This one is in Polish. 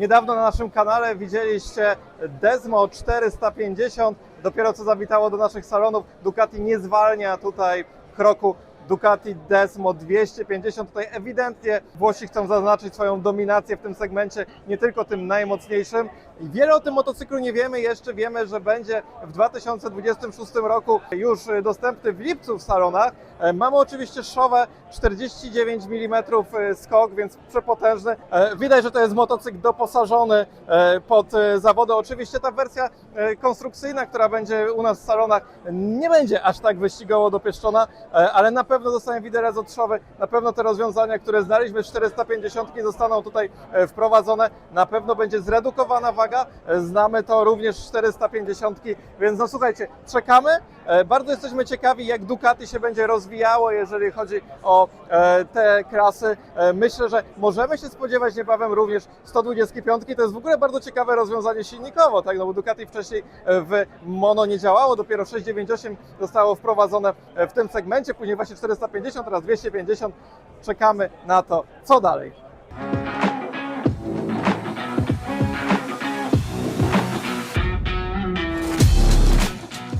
Niedawno na naszym kanale widzieliście Desmo 450, dopiero co zawitało do naszych salonów. Ducati nie zwalnia tutaj kroku. Ducati Desmo 250. Tutaj ewidentnie Włosi chcą zaznaczyć swoją dominację w tym segmencie, nie tylko tym najmocniejszym. Wiele o tym motocyklu nie wiemy jeszcze. Wiemy, że będzie w 2026 roku już dostępny w lipcu w salonach. E, Mamy oczywiście szowę 49 mm skok, więc przepotężny. E, Widać, że to jest motocykl doposażony e, pod e, zawody. Oczywiście ta wersja e, konstrukcyjna, która będzie u nas w salonach, nie będzie aż tak wyścigowo dopieszczona, e, ale na pewno dostanie widelec od szowy. Na pewno te rozwiązania, które znaliśmy z 450 zostaną tutaj e, wprowadzone. Na pewno będzie zredukowana waga. E, Znamy to również z 450, więc no słuchajcie, czekamy. E, Bardzo jesteśmy ciekawi, jak Ducati się będzie rozwijało, jeżeli chodzi o te klasy. Myślę, że możemy się spodziewać niebawem również 125. To jest w ogóle bardzo ciekawe rozwiązanie silnikowo, tak? no bo Ducati wcześniej w mono nie działało, dopiero 698 zostało wprowadzone w tym segmencie, później właśnie 450, teraz 250. Czekamy na to, co dalej.